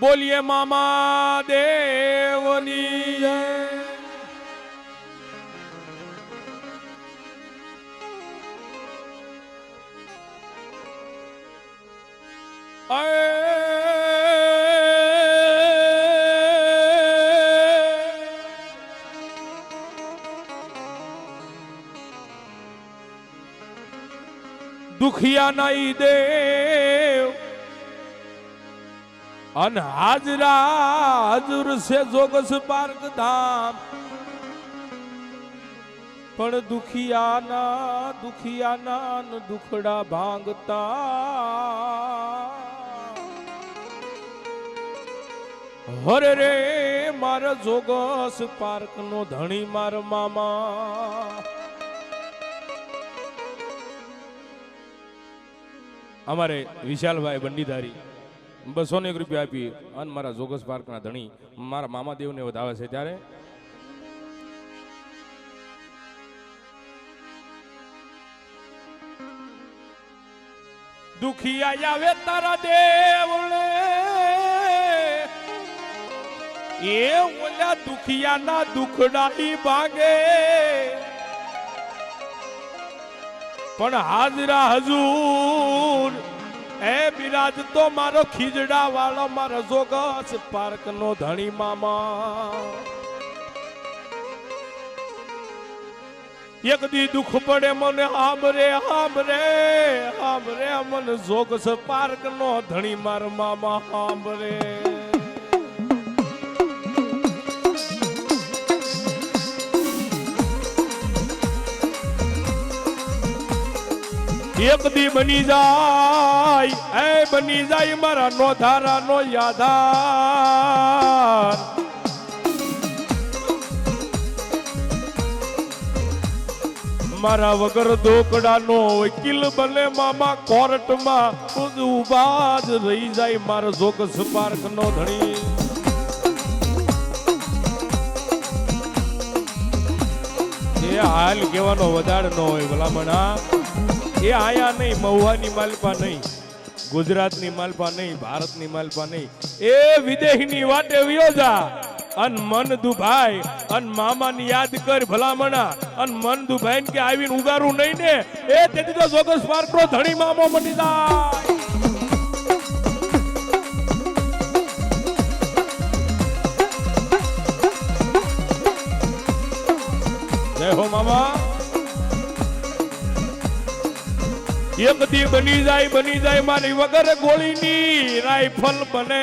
બોલીએ મામા દેવની દુખિયા નહીં દેવ અન હાજરા હાજર છે જોગસ પાર્ક ધામ. પણ દુખિયાના દુખિયાના દુખડા ભાંગતા. હરે રે, મારા જોગસ પાર્ક નો ધણી માર મામા. અમારે વિશાલભાઈ બંડીધારી. બસો ને એક રૂપિયા આપી અને મારા જોગસ પાર્કના ધણી મારા મામા દેવને વધાવે છે ત્યારે? દુખિયા આવે તારા દેવને એ ઓલા દુખિયાના દુખડાઈ ભાગે. પણ હાજરા હજુર એ બિરાજ, તો મારો ખીજડા વાળો મારો જોગસ પાર્ક નો ધણી મામા. એક દી દુઃખ પડે મને આમરે આમરે આમરે મને જોગસ પાર્ક નો ધણી માર મામા આમરે એક દી બની જાય, એ બની જાય મારા નો ધારા નો યાદાર મારા વગર દોકડાનો વકીલ બને મામા કોર્ટમાં ખુદ ઊભા જ રહી જાય મારો જોગસ પાર્ક નો ધણી. એ હાલ કહેવાનો વધાર ન હોય ભલામણા એ આયા નહીં, મહુવાની માલપા નહીં. ગુજરાતની માલપા નહીં, ભારતની માલપા નહીં. એ વિદેશની વાટે વિયોજા. અન મન દુભાઈ અન મામાની યાદ કર ભલામણા. અન મન દુભાઈ કે આવીને ઉગારું નહીં ને. એ તેથી તો જોગસ પાર્કનો ધણી મામો જાય જય. એક દી બની જાય બની જાય, મારી વગર ગોળીની રાઈફલ બને.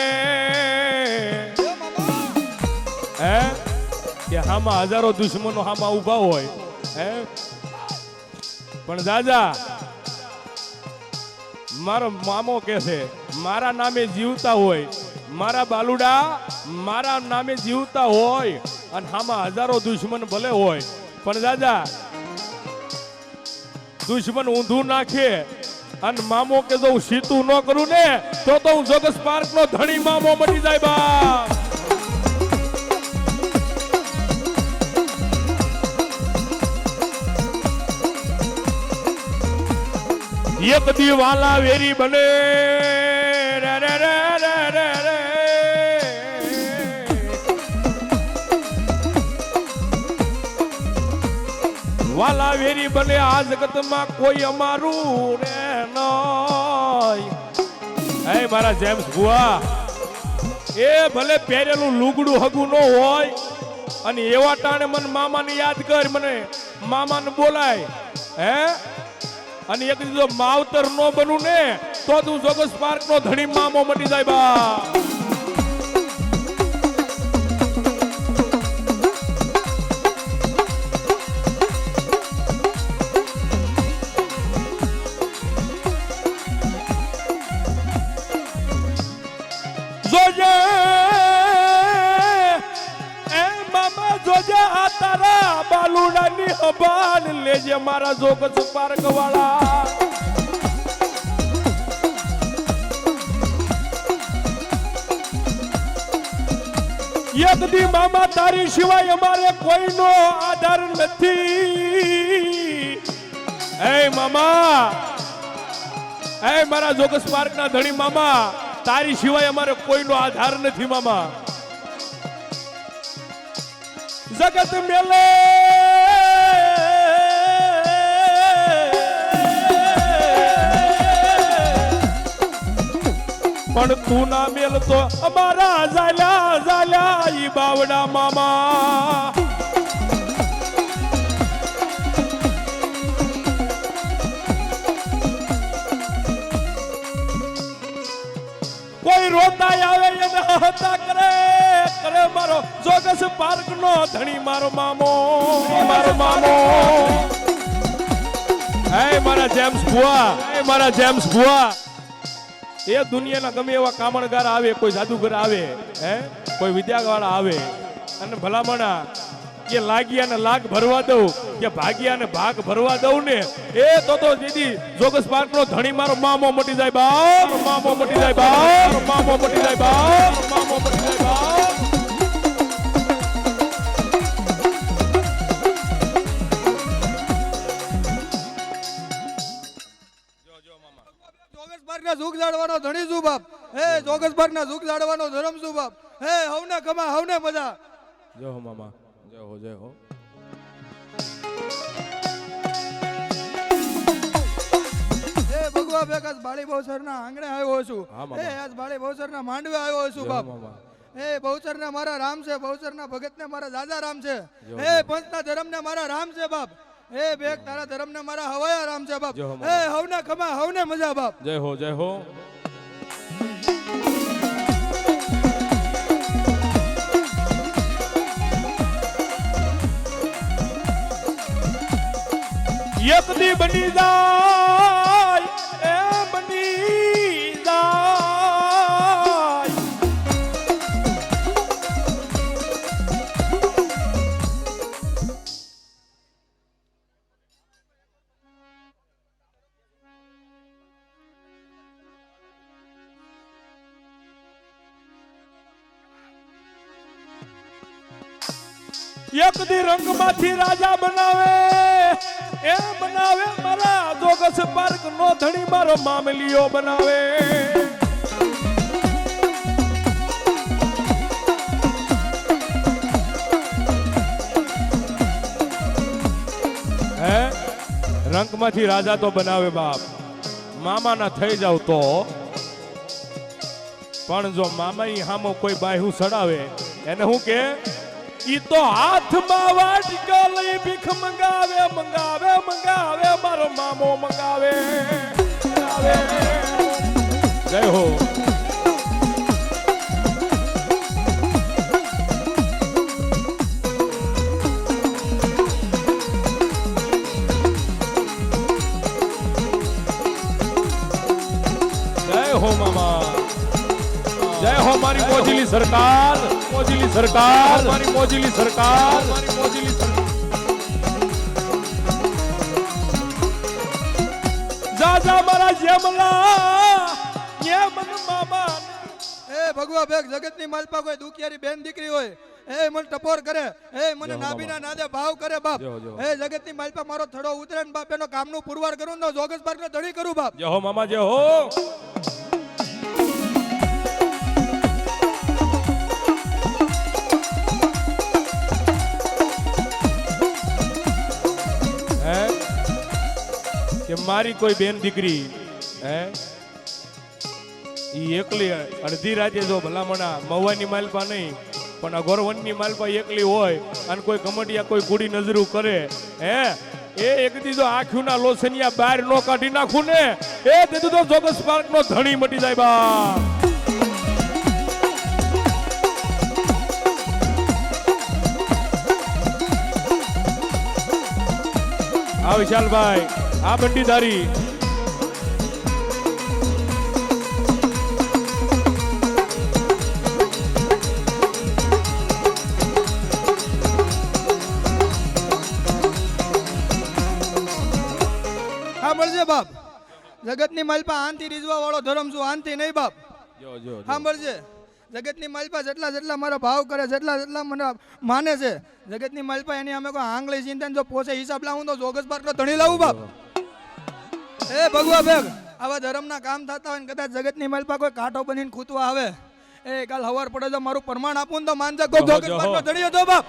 હે? હામાં હજારો દુશ્મનો હામાં ઊભા હોય, હે? પણ દાદા, મારો મામો કે છે, મારા નામે જીવતા હોય, મારા બાલુડા મારા નામે જીવતા હોય, અને હામાં હજારો દુશ્મન ભલે હોય. પણ દાદા દુશ્મન ઊંધું નાખે. અને મામો કે જો સીતું ન કરું ને, તો તો હું જોગસ પાર્ક નો ધણી મામો બની જાય બા. એક દી વાલા વેરી બને. વાલા વેરી બને આ જગતમાં કોઈ અમારું રે નહીં. હે મારા જેમ્સ ભુવા, એ ભલે પહેરેલું લુગડું હગું ન હોય, અને એવા ટાણે મને મામાને યાદ કર, મને મામાને બોલાય, હે? અને એક દીધો માવતર નો બનું ને, તો તું જોગસ પાર્ક નો ધણી મામો મટી જાય બા. બાલુડાની લેજે મારા જોગસ પાર્ક વાળા. એક દી મામા તારી સિવાય અમારે કોઈનો આધાર નથી. એ મામા, એ મારા જોગસ પાર્કના ધણી મામા, તારી સિવાય અમારે કોઈનો આધાર નથી મામા. જગત મેલે પણ તું ના મેલતો અમારા ઝાલ્યા ઝાલ્યા ઈ બાવડા મામા. કોઈ રોતા આવે એને હતા કરે કરે મારો જોગસ પાર્ક નો ધણી મારો મામો મારો મામો. હે મારા જેમ્સ બુઆ હે મારા જેમ્સ બુઆ એ દુનિયાના ગમે એવા કામણગાર આવે, કોઈ જાદુગર આવે, હે? કોઈ વિદ્યાવાળા આવે. અને ભલામણા, કે લાગ્યા ને લાગ ભરવા દઉં, કે ભાગ્યા ને ભાગ ભરવા દઉં ને, એ તો તો દીદી જોગસ પાર્ક નો ધણી મારો મામો મટી જાય બાપ, મામો મટી જાય બાપ, મામો મટી જાય બાપ, મામો મટી જાય બાપ. હે પાર્ક ના સુખ જાળવાનો ધર્મ શું બાપ? હે હવને કમા હવને મજા. જય હો મામા. જય હો જય હો. ભગવા ભેગાસ બાળી બહુસર ના આંગણે આવ્યો છું. હે આજ બાળી બહુસર ના માંડવે આવ્યો છું બાપ. હે બહુચર ના મારા રામ છે બહુચર ના ભગત ને મારા દાદા રામ છે. હે પંચ ના ધર્મ ને મારા રામ છે બાપ. હે બેગ તારા ધર્મ ને મારા હવાયા રામ છે બાપ. હે. હવને ખમા હવને મજા બાપ. જય હો જય હો. એક દી બની જાય એ બની જાય. એક દી રંગમાંથી રાજા બનાવે એ બનાવે મારા જોગસ પાર્ક નો ધણી, મારો મામલીઓ બનાવે. હે? રંગમાંથી રાજા તો બનાવે બાપ. મામાના થઈ જાવ તો. પણ જો મામા હામો કોઈ બાહ્યું સડાવે, એને હું કે ઈ તો હાથમાં વાટકા લઈ ભીખ મંગાવે મંગાવે મંગાવે, મારો મામો મંગાવે. જય હો. જય હો મામા. જય હો મારી મોજીલી સરકાર. મોજીલી સરકાર. મારી મોજીલી સરકાર. મારી મોજીલી સરકાર જા જા મારા જેમલા. ye મન મામા હે ભગવા ભેગ જગતની માલપા કોઈ દુખિયારી બેન દીકરી હોય હે મને ટપોર કરે હે મને નાભીના નાદે ભાવ કરે બાપ. હો, જય હો. હે જગતની માલપા મારો થડો ઉતરે ને બાપ એનો કામનું પુરવાર કરું ને જોગસ પાર્ક ને ધડી કરું બાપ. જય હો મામા જય હે. કે મારી કોઈ બેન દીકરી, હે? એ એકલી અડધી રાતે જો ભલામણા મવાની માલપા નહીં, પણ અગોરવનની માલપા એકલી હોય અને કોઈ કમટિયા કોઈ કુડી નજરું કરે, હે? એ એક દી જો આંખ્યુંના લોસનિયા બહાર નો કાઢી નાખું ને, એ દીધું તો જોગસ પાર્ક નો ધણી મટી જાય બા આ વિશાલભાઈ. આ બંડીધારી હા મળજે બાપ. જગતની માલપા આનથી રીઝવા વાળો ધર્મ છું આનથી નહીં બાપ. જો જો સાંભળજે જગતની માલપા જેટલા જેટલા મારો ભાવ કરે જેટલા જેટલા મને માને છે જગતની માલપા એની અમે કોઈ આંગળી ચિંતન જો પોસે હિસાબ લાવું તો જોગસ પાર્ક નો ધણી લાવું બાપ. એ ભગવા ભેગ. આવા ધર્મના કામ થતા હોય ને કદાચ જગતની મલપા કોઈ કાંટો બનીને ખૂતવા આવે. એ કાલ હવાર પડે તો મારું પ્રમાણ આપું ને તો માનજે કોઈ. તો બાપ.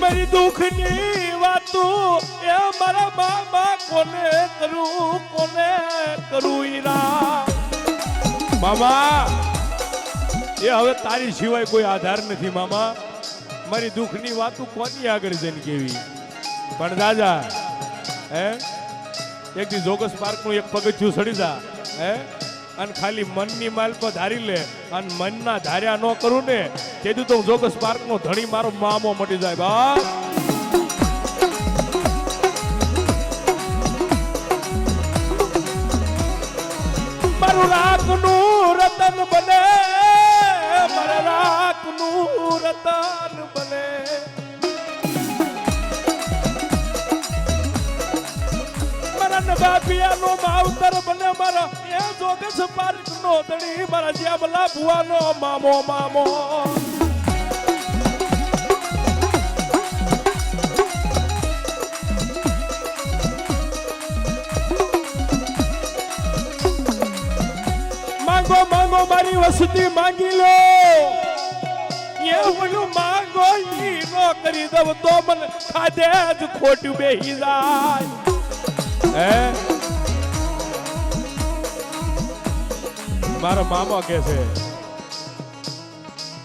મારી દુઃખની વાતો એ મારા મામા કોને કરું કોને કરું ઈરા? મામા એ હવે તારી સિવાય કોઈ આધાર નથી, મામા. મારી દુઃખની વાતો કોની આગળ જઈને કેવી પણ દાદા, હે? એક દી જોગસ પાર્કનું એક પગથિયું સડી જા, હે? અને ખાલી મનની માલ પર ધારી લે, અને મનના ધાર્યા ન કરું ને, તેથી તો હું જોગસ પાર્કનો ધણી મારો મામો મટી જાય, બા. રાખનું રતન બને. મારા નવાબિયાનો માવતર બને, મારા એ જોગસ પાર્કનો ધણી મારા જ્યાબલા ભુવાનો મામો મામો. માંગો માંગો મારી વસતી, માંગી લો. મારો મામા કે છે,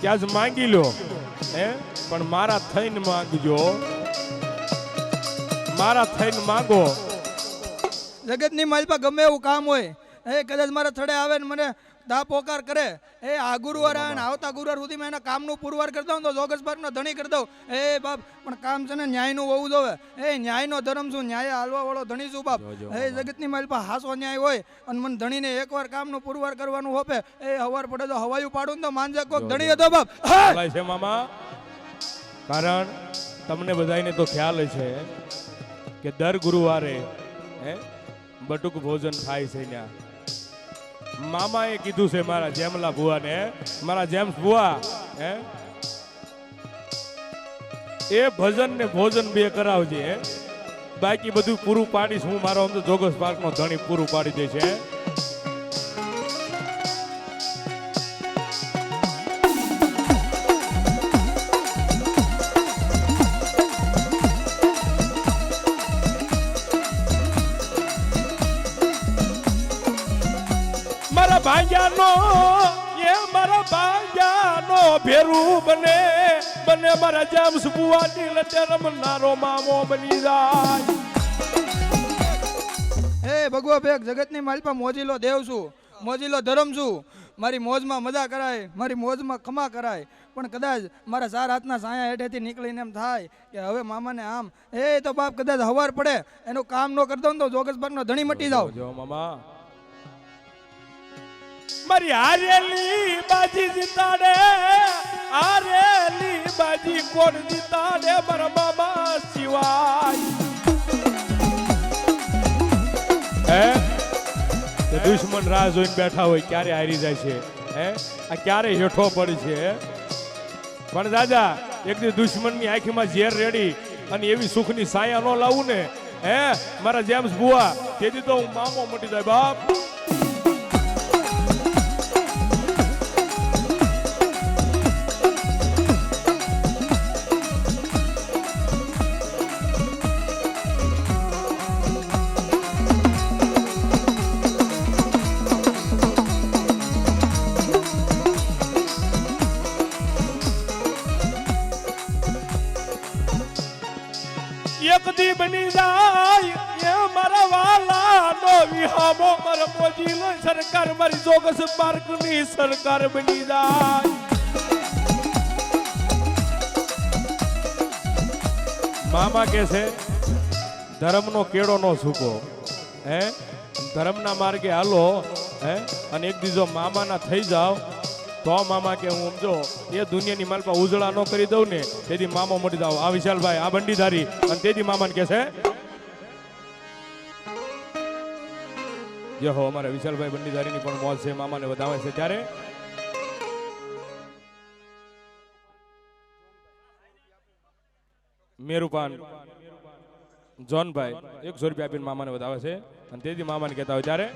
ત્યાં જ માંગી લો. હે? પણ મારા થઈને માંગજો. મારા થઈને માંગો. જગતની માલપા ગમે એવું કામ હોય એ કદાચ મારા થડે આવે ને મને દા પોકાર કરે. એ આ ગુરુવાર આવે ને આવતા ગુરુવાર સુધી મેં એના કામનું પુરવાર કરી દઉં તો જોગસ પાર્કનો ધણી કરી દઉં. એ બાપ પણ કામ છે ને ન્યાયનું હોવું જોવે. એ ન્યાયનો ધર્મ શું? ન્યાય હાલવા વાળો ધણી શું બાપ. એ જગતની માલપા હાસો ન્યાય હોય અને મને ધણીને એકવાર કામનું પુરવાર કરવાનું હોપે એ હવાર પડે તો હવાયું પાડું તો માનજે કોક ધણી હતો બાપ. છે મામા. કારણ તમને બધાને તો ખ્યાલ છે કે દર ગુરુવારે હે બટુક ભોજન થાય છે ત્યાં. મામાએ કીધું છે મારા જેમલા ભુવાને મારા જેમ્સ ભુવા, હે? એ ભજન ને ભોજન બે કરાવજે બાકી બધું પૂરું પાડીશ હું, મારો આમ તો જોગસ પાર્કનો ધણી પૂરું પાડી દે છે ભાંગ્યાનો એ મારા ભાગ્યાનો ભેરું બને બને મારા જેમ્સ બુવાની લટે રમનારો મામો બની જાય. હે ભગવા ભેગ જગતની માલપા મોજીલો દેવ છું મોજીલો ધરમ છું. મારી મોજમાં મજા કરાય મારી મોજમાં ખમા કરાય. પણ કદાચ મારા ચાર હાથના સાયા હેઠેથી નીકળીને એમ થાય કે હવે મામાને આમ એ તો બાપ કદાચ હવાર પડે એનું કામ ન કરતો ને તો જોગસબાગનો ધણી મટી જાવ જો મામા મારી હારેલી બાજી જીતાડે, હારેલી બાજી કોણ જીતાડે મારા બાબા સિવાય? હે? દુશ્મન રાહ જોઈને બેઠા હોય, ક્યારે હારી જાય છે? હે? આ ક્યારે હેઠો પડી છે? પણ દાદા એક દી દુશ્મનની આંખીમાં ઝેર રેડી અને એવી સુખની સાયા ન લાવું ને, હે? મારા જેમ્સ બુઆ તેથી તો હું મામો મટી જાય, બાપ. સરકાર મારી જોગસ પાર્કની સરકાર બની જાય. મામા કે છે, ધર્મનો કેળો નો સૂકો. હે? ધર્મના માર્ગે હાલો, હે? અને એક દીજો મામાના થઈ જાઓ, તો મામા કે, હું સમજો, એ દુનિયાની માલપા ઉજળા ન કરી દઉં ને, તેથી મામા મટી જાવ આ વિશાલભાઈ, આ બંડીધારી. અને તેથી મામાને કે છે જે હો, અમારા વિશાલભાઈ બંડીધારીની પણ મોજ છે, મામાને વધાવે છે ત્યારે. મેરુપાન, જોનભાઈ, એકસો રૂપિયા આપીને મામાને વધાવે છે. અને તેથી મામાને કહેતા હોય ત્યારે,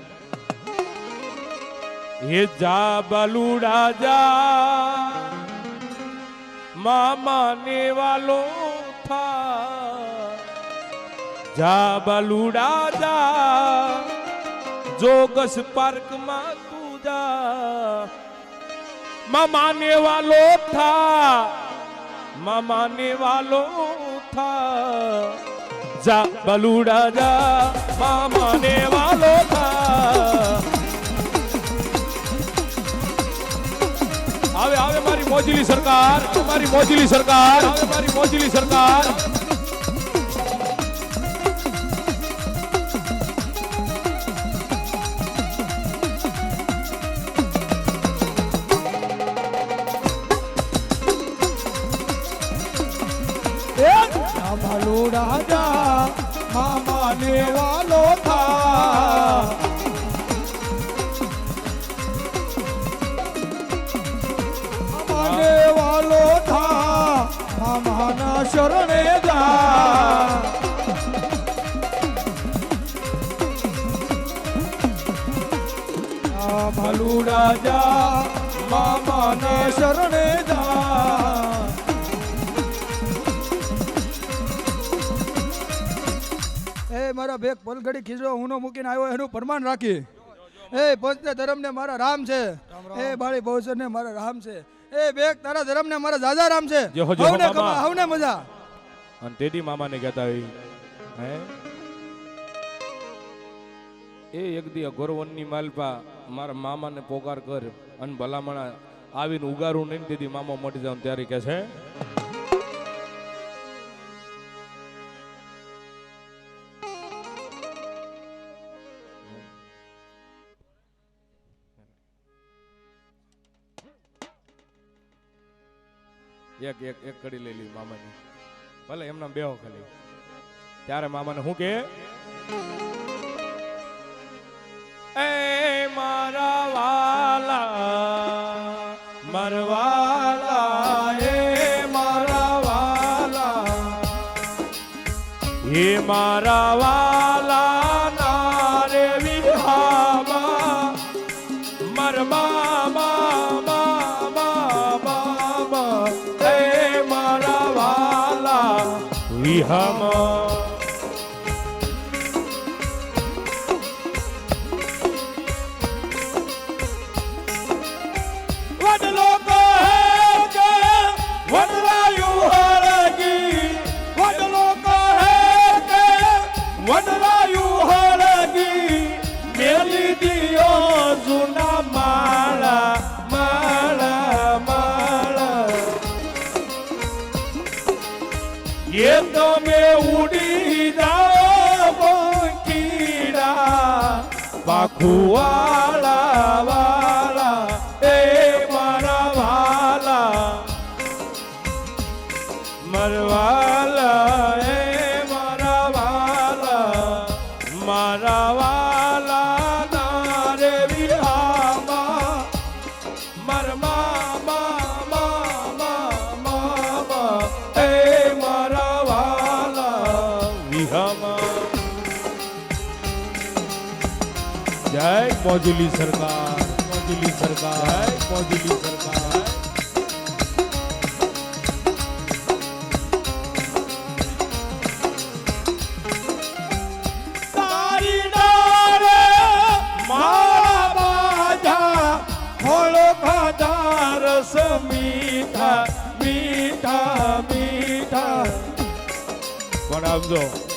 હે જા બલુડા જા મામા ને વાલો થા જા બલુડા જા જોગસ પાર્કમાં તું જા. મામાને વાલો થા. મામાને વાલો થા. જા બલુડા, જા મામાને વાલો થા. આવે આવે મારી મોજીલી સરકાર, મારી મોજીલી સરકાર મારી મોજીલી સરકાર. મામાલું મામા ને વાલો થા. મામાને વાલો થા મામાના શરણે જા. મામાલું રાજા મામાના શરણે જા. મારા ભેગ પલઘડી ખીજડો હુંનો મૂકીને આવ્યો એનું પ્રમાણ રાખી. એ પોતે ધર્મ ને મારા રામ છે. એ બાળી બહુસર ને મારા રામ છે. એ બેગ તારા ધર્મ ને મારા દાદા રામ છે. હવને કમા હવને મજા. અને તેથી મામાને કહેતા હોય હે? એ અઘોરવનની માલપા મારા મામાને પોકાર કર અને ભલામણા આવીને ઉગારું નહીં તેથી મામા મટી જાવ ત્યારે કહે છે એક એક એક કડી લઈ લીધી મામાની. ભલે એમના બેહો ખાલી. ત્યારે મામાને શું કે? એ મારા વાલા, મરવાલા, એ મારા વાલા, એ મારા વાલા. તમે ઉડી જાઓ મોજુલી સરકાર મોજુલી સરકાર મોજુલી સરકાર. મીઠા મીઠા મીઠા. પણ આમ જો